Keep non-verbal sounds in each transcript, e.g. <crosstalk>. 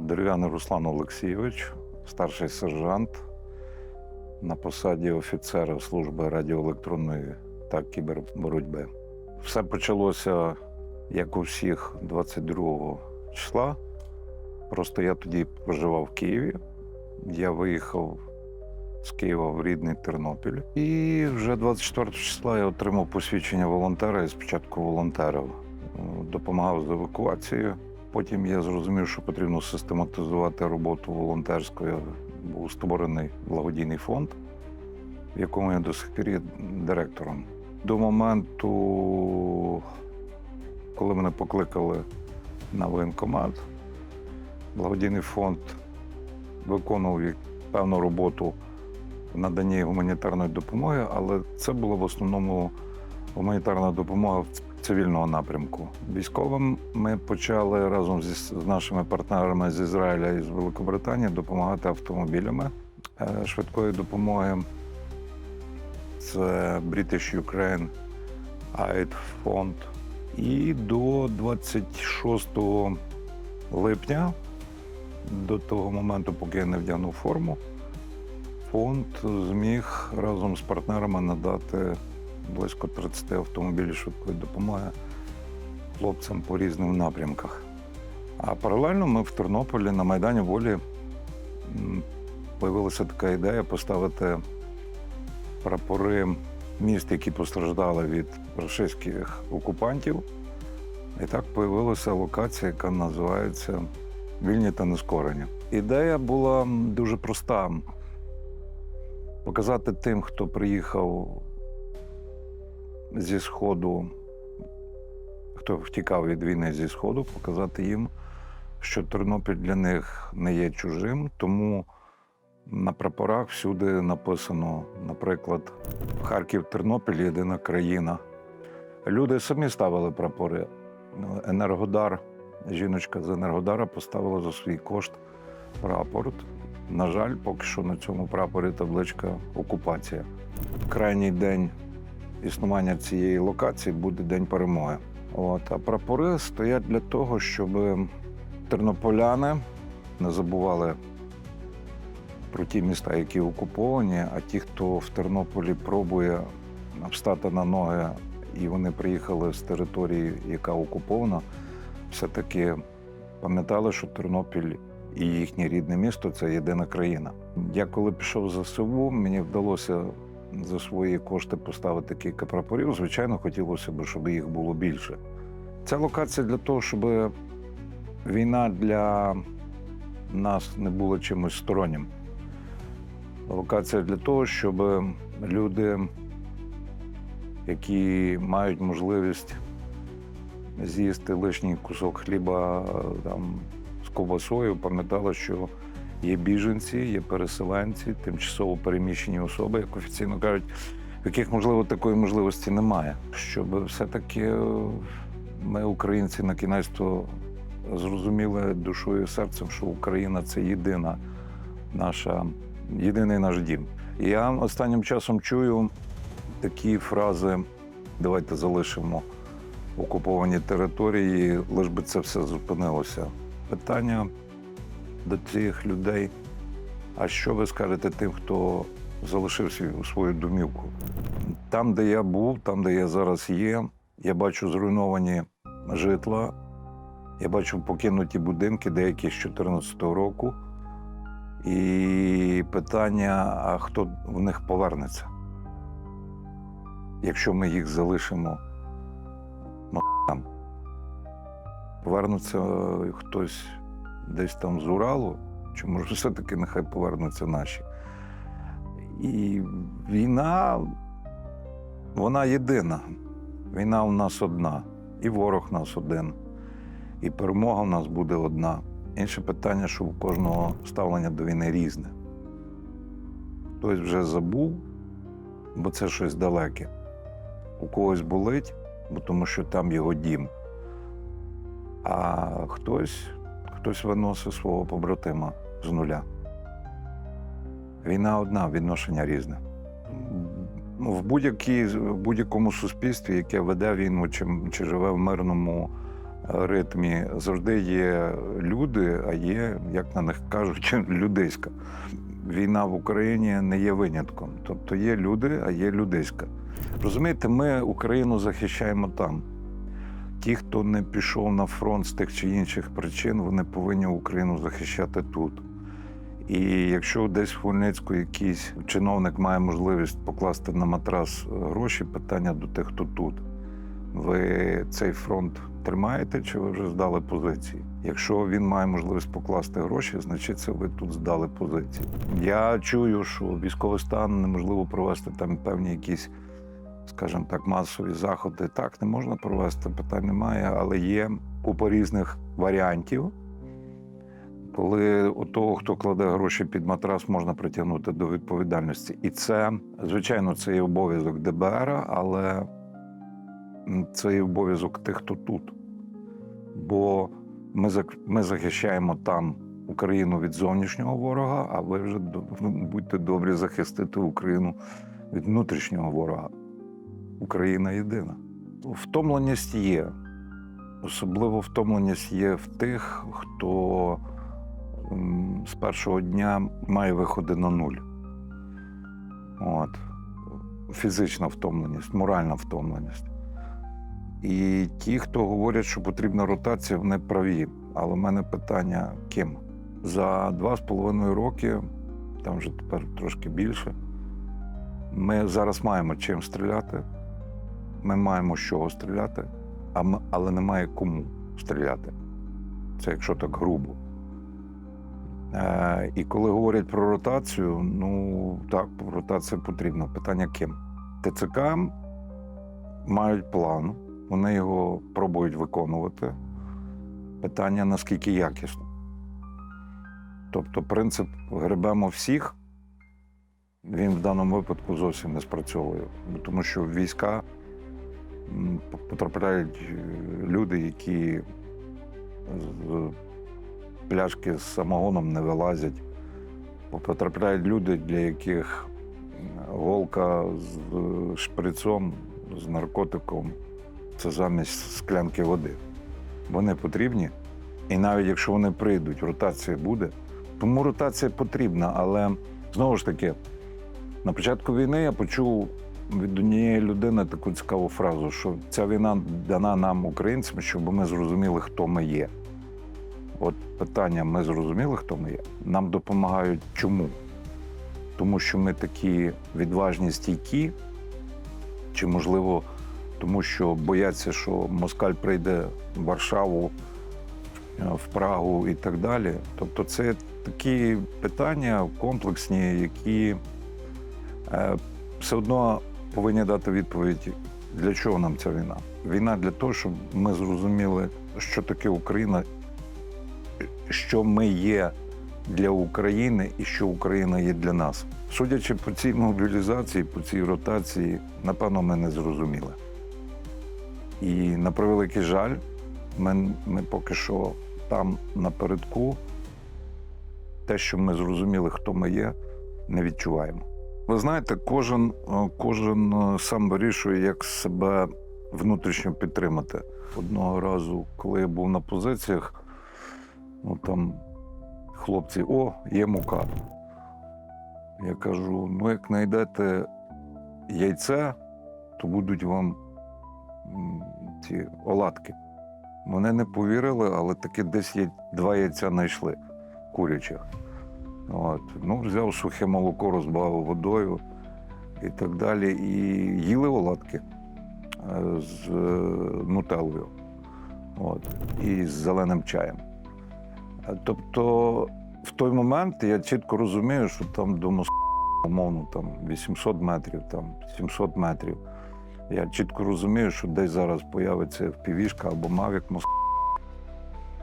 Дерев'яний Руслан Олексійович, старший сержант на посаді офіцера служби радіоелектронної та кіберборотьби. Все почалося, як у всіх, 22 числа. Просто я тоді проживав в Києві. Я виїхав з Києва в рідний Тернопіль. І вже 24 числа я отримав посвідчення волонтера і спочатку волонтерів. Допомагав з евакуацією. Потім я зрозумів, що потрібно систематизувати роботу волонтерську. Я Був створений благодійний фонд, в якому я до сих пір є директором. До моменту, коли мене покликали на воєнкомат, благодійний фонд виконував певну роботу в наданні гуманітарної допомоги, але це була в основному гуманітарна допомога цивільного напрямку. Військовим ми почали разом з нашими партнерами з Ізраїля і з Великобританії допомагати автомобілями е, швидкої допомоги. Це British Ukraine Aid Fund. І до 26 липня, до того моменту, поки я не вдягнув форму, фонд зміг разом з партнерами надати близько 30 автомобілів швидкої допомоги хлопцям по різним напрямках. А паралельно ми в Тернополі на Майдані Волі появилася така ідея поставити прапори міст, які постраждали від російських окупантів. І так появилася локація, яка називається Вільні та нескорені. Ідея була дуже проста: показати тим, хто приїхав зі Сходу, хто втікав від війни зі Сходу, показати їм, що Тернопіль для них не є чужим, тому на прапорах всюди написано, наприклад, Харків, Тернопіль єдина країна. Люди самі ставили прапори. Енергодар, жіночка з Енергодара поставила за свій кошт прапор. На жаль, поки що на цьому прапорі табличка окупація. Крайній день існування цієї локації буде день перемоги. От, а прапори стоять для того, щоб тернополяни не забували про ті міста, які окуповані, а ті, хто в Тернополі пробує встати на ноги, і вони приїхали з території, яка окупована, все-таки пам'ятали, що Тернопіль і їхнє рідне місто це єдина країна. Я коли пішов за СВУ, мені вдалося за свої кошти поставити кілька прапорів. Звичайно, хотілося б, щоб їх було більше. Ця локація для того, щоб війна для нас не була чимось стороннім. Локація для того, щоб люди, які мають можливість з'їсти лишній кусок хліба там, з ковбасою, пам'ятали, що є біженці, є переселенці, тимчасово переміщені особи, як офіційно кажуть, в яких, можливо, такої можливості немає. Щоб все-таки е, ми, українці, на кінець зрозуміли душою і серцем, що Україна це єдина наша, єдиний наш дім. Я останнім часом чую такі фрази: давайте залишимо окуповані території, лиш би це все зупинилося. Питання до цих людей. А що ви скажете тим, хто залишив свою домівку? Там, де я був, там, де я зараз є, я бачу зруйновані житла, я бачу покинуті будинки, деякі з 2014 року. І питання: а хто в них повернеться? Якщо ми їх залишимо там, повернеться хтось десь там з Уралу, чи може <laughs> все-таки нехай повернуться наші. І війна, вона єдина. Війна у нас одна, і ворог у нас один, і перемога у нас буде одна. Інше питання, що у кожного ставлення до війни різне. Хтось вже забув, бо це щось далеке. У когось болить, бо тому що там його дім. А хтось хтось виносить свого побратима з нуля. Війна одна, відношення різне. Ну, В будь-якому суспільстві, яке веде війну чи, чи живе в мирному ритмі завжди є люди, а є, як на них кажуть, <laughs> людиська. Війна в Україні не є винятком. Тобто є люди, а є людиська. Розумієте, ми Україну захищаємо там. Ті, хто не пішов на фронт з тих чи інших причин, вони повинні Україну захищати тут. І якщо десь в Хмельницьку якийсь чиновник має можливість покласти на матрас гроші, питання до тих, хто тут. Ви цей фронт тримаєте чи ви вже здали позиції? Якщо він має можливість покласти гроші, значить це ви тут здали позиції. Я чую, що військовий стан неможливо провести там певні якісь, скажімо так, масові заходи. Так, не можна провести, питань немає, але є купа різних варіантів. Коли у того, хто кладе гроші під матрас, можна притягнути до відповідальності. І це, звичайно, це є обов'язок ДБР, але це є обов'язок тих, хто тут. Бо ми, ми захищаємо там Україну від зовнішнього ворога, а ви вже будьте добрі захистити Україну від внутрішнього ворога. Україна єдина. Втомленість є. Особливо втомленість є в тих, хто з першого дня має виходи на нуль. От. Фізична втомленість, моральна втомленість. І ті, хто говорять, що потрібна ротація, вони праві. Але в мене питання ким? За два з половиною роки, там вже тепер трошки більше, ми зараз маємо чим стріляти, ми маємо з чого стріляти, але немає кому стріляти. Це якщо так грубо. Е, і коли говорять про ротацію, ну так, ротація потрібна. Питання ким? ТЦК мають план, вони його пробують виконувати. Питання наскільки якісно. Тобто, принцип гребемо всіх, він в даному випадку зовсім не спрацьовує. Тому що війська потрапляють е, люди, які з пляшки з самогоном не вилазять. Потрапляють люди, для яких голка з е, шприцом, з наркотиком це замість склянки води. Вони потрібні. І навіть якщо вони прийдуть, ротація буде. Тому ротація потрібна, але знову ж таки, на початку війни я почув від однієї людини таку цікаву фразу, що ця війна дана нам, українцям, щоб ми зрозуміли, хто ми є. От питання: ми зрозуміли, хто ми є. Нам допомагають чому? Тому що ми такі відважні стійкі, чи можливо, тому що бояться, що москаль прийде в Варшаву, е, в Прагу і так далі. Тобто, це такі питання комплексні, які е, все одно повинні дати відповідь, для чого нам ця війна. Війна для того, щоб ми зрозуміли, що таке Україна, що ми є для України і що Україна є для нас. Судячи по цій мобілізації, по цій ротації, напевно, ми не зрозуміли. І на превеликий жаль, ми, ми поки що там напередку, те, що ми зрозуміли, хто ми є, не відчуваємо. Ви знаєте, кожен, е, кожен е, сам вирішує, як себе внутрішньо підтримати. Одного разу, коли я був на позиціях, ну там хлопці, о, є мука. Я кажу: ну, як знайдете яйце, то будуть вам ці оладки. Вони не повірили, але таки десь є два яйця знайшли курячих. От. Ну, взяв сухе молоко, розбавив водою і так далі. І їли оладки е, з е, нутеллою От. і з зеленим чаєм. Е, Тобто, в той момент я чітко розумію, що там до Москви, умовно, там 800 метрів, там 700 метрів. Я чітко розумію, що десь зараз появиться впівішка або мавік Москва.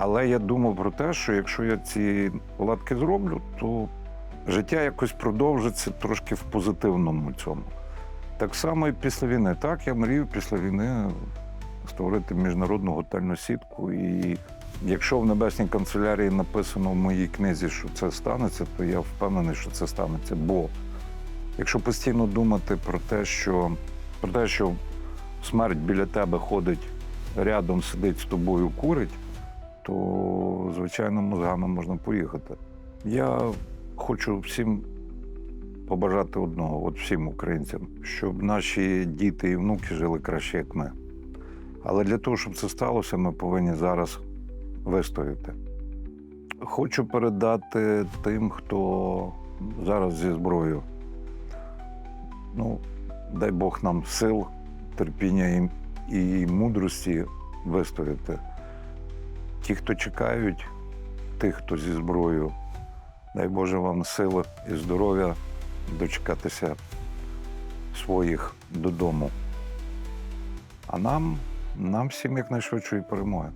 Але я думав про те, що якщо я ці оладки зроблю, то життя якось продовжиться трошки в позитивному цьому. Так само і після війни. Так, я мрію після війни створити міжнародну готельну сітку. І якщо в небесній канцелярії написано в моїй книзі, що це станеться, то я впевнений, що це станеться. Бо якщо постійно думати про те, що про те, що смерть біля тебе ходить рядом сидить з тобою курить, то, звичайно, мозгами можна поїхати. Я хочу всім побажати одного, от всім українцям, щоб наші діти і внуки жили краще, як ми. Але для того, щоб це сталося, ми повинні зараз вистояти. Хочу передати тим, хто зараз зі зброєю. Ну, дай Бог нам сил, терпіння і, і мудрості вистояти. Ті, хто чекають, тих, хто зі зброєю, дай Боже вам сили і здоров'я дочекатися своїх додому. А нам, нам всім якнайшвидшої перемоги.